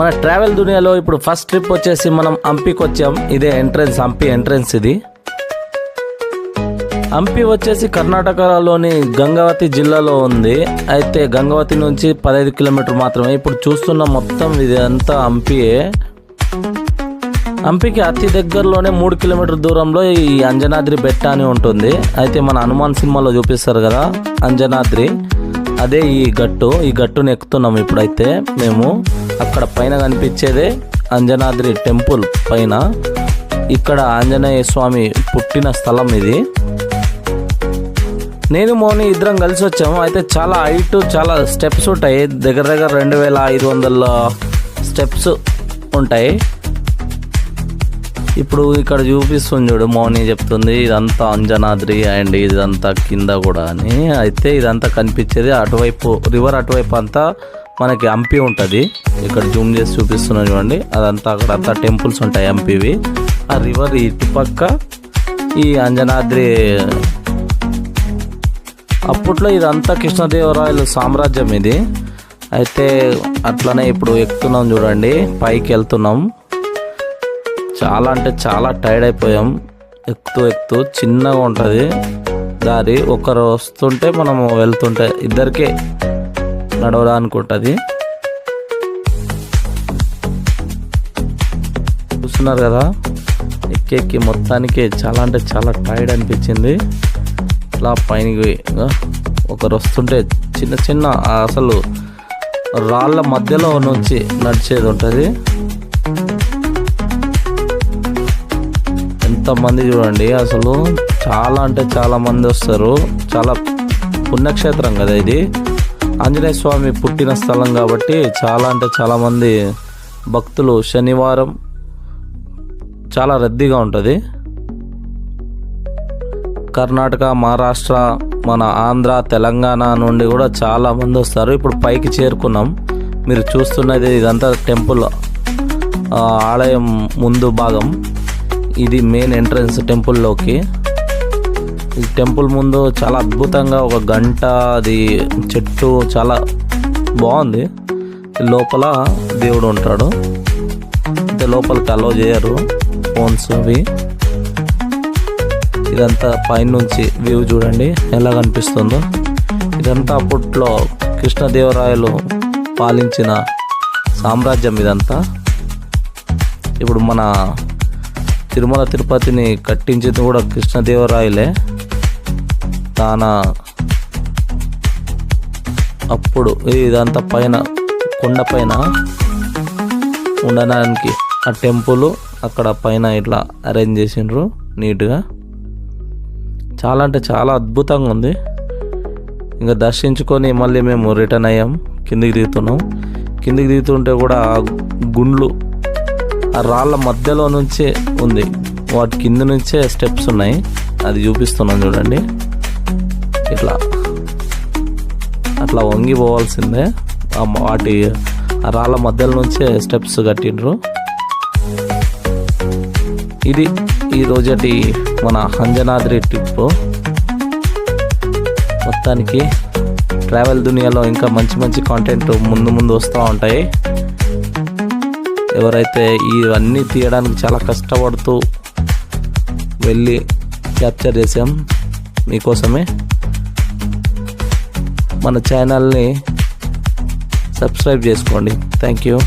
మన ట్రావెల్ దునియాలో ఇప్పుడు first trip వచ్చేసి మనం హంపీకి వచ్చాం. ఇదే ఎంట్రన్స్ హంపి ఎంట్రన్స్ ఇది. హంపి వచ్చేసి కర్ణాటకలోని గంగావతి జిల్లాలో ఉంది. అయితే గంగావతి నుంచి పదహైదు కిలోమీటర్ మాత్రమే. ఇప్పుడు చూస్తున్న మొత్తం ఇది అంతా హంపియే హంపికి అతి దగ్గరలోనే మూడు కిలోమీటర్ దూరంలో ఈ అంజనాద్రి బెట్ట అని ఉంటుంది. అయితే మన హనుమాన్ సినిమాలో చూపిస్తారు కదా అంజనాద్రి. అదే ఈ గట్టు ఈ గట్టుని ఎక్కుతున్నాం ఇప్పుడైతే మేము. అక్కడ పైన కనిపించేదే అంజనాద్రి టెంపుల్ పైన. ఇక్కడ ఆంజనేయ స్వామి పుట్టిన స్థలం ఇది. నేను మోని ఇద్దరం కలిసి వచ్చాము. అయితే చాలా హైట్ చాలా స్టెప్స్ ఉంటాయి. దగ్గర దగ్గర రెండు వేల ఐదు వందల స్టెప్స్ ఉంటాయి. ఇప్పుడు ఇక్కడ చూపిస్తుంది చూడు మౌని చెప్తుంది ఇదంతా అంజనాద్రి అండ్ ఇదంతా కింద కూడా అని. అయితే ఇదంతా కనిపించేది అటువైపు రివర్ అటువైపు అంతా మనకి హంపి ఉంటుంది. ఇక్కడ జూమ్ చేసి చూపిస్తున్నాను చూడండి. అదంతా అక్కడ అంతా టెంపుల్స్ ఉంటాయి హంపివి ఆ రివర్ ఇటుపక్క ఈ అంజనాద్రి. అప్పట్లో ఇదంతా కృష్ణదేవరాయలు సామ్రాజ్యం ఇది. అయితే అట్లనే ఇప్పుడు ఎక్కుతున్నాం చూడండి. పైకి వెళ్తున్నాం. చాలా అంటే చాలా టైర్డ్ అయిపోయాం. ఎక్కుతూ ఎక్కుతూ చిన్నగా ఉంటుంది. దారి ఒకరు వస్తుంటే మనము వెళ్తుంటే ఇద్దరికే నడవడానికి ఉంటుంది. చూస్తున్నారు కదా? ఎక్కెక్కి మొత్తానికి చాలా అంటే చాలా టైర్డ్ అనిపించింది. ఇలా పైనకి ఒకరు వస్తుంటే చిన్న చిన్న అసలు రాళ్ళ మధ్యలో నుంచి నడిచేది ఉంటుంది. ఎంతమంది చూడండి అసలు చాలా అంటే చాలా మంది వస్తారు. చాలా పుణ్యక్షేత్రం కదా ఇది. ఆంజనేయ స్వామి పుట్టిన స్థలం కాబట్టి చాలా అంటే చాలా మంది భక్తులు శనివారం చాలా రద్దీగా ఉంటుంది. కర్ణాటక మహారాష్ట్ర మన ఆంధ్ర తెలంగాణ నుండి కూడా చాలా మంది వస్తారు. ఇప్పుడు పైకి చేరుకున్నాం. మీరు చూస్తున్నది ఇదంతా టెంపుల్ ఆలయం ముందు భాగం. ఇది మెయిన్ ఎంట్రన్స్ టెంపుల్లోకి ఈ టెంపుల్ ముందు చాలా అద్భుతంగా ఒక గంట అది చెట్టు చాలా బాగుంది. లోపల దేవుడు ఉంటాడు. అంటే లోపలికి అలో చేయరు ఫోన్స్ అవి. ఇదంతా పైనుంచి వ్యూ చూడండి ఎలా కనిపిస్తుందో. ఇదంతా అప్పట్లో కృష్ణదేవరాయలు పాలించిన సామ్రాజ్యం ఇదంతా. ఇప్పుడు మన తిరుమల తిరుపతిని కట్టించింది కూడా కృష్ణదేవరాయలే. తాన అప్పుడు ఇదంతా పైన కొండ పైన ఉండడానికి ఆ టెంపుల్ అక్కడ పైన ఇట్లా అరేంజ్ చేసిండ్రు నీట్గా. చాలా అంటే చాలా అద్భుతంగా ఉంది. ఇంకా దర్శించుకొని మళ్ళీ మేము రిటర్న్ అయ్యాం. కిందికి దిగుతున్నాం. కిందికి దిగుతుంటే కూడా ఆ గుండ్లు ఆ రాళ్ళ మధ్యలో నుంచే ఉంది. వాటి కింద నుంచే స్టెప్స్ ఉన్నాయి. అది చూపిస్తున్నాను చూడండి. ఇట్లా. అట్లా వంగి పోవాల్సిందే. వాటి ఆ రాళ్ళ మధ్యలో నుంచే స్టెప్స్ కట్టిండ్రు. ఇది ఈ రోజటి మన అంజనాద్రి ట్రిప్. మొత్తానికి ట్రావెల్ దునియాలో ఇంకా మంచి మంచి కాంటెంట్ ముందు ముందు వస్తూ ఉంటాయి. ఎవరైతే ఇవన్నీ తీయడానికి చాలా కష్టపడుతూ వెళ్ళి క్యాప్చర్ చేసాం మీకోసమే. మన ఛానల్ని సబ్స్క్రైబ్ చేసుకోండి. Thank you.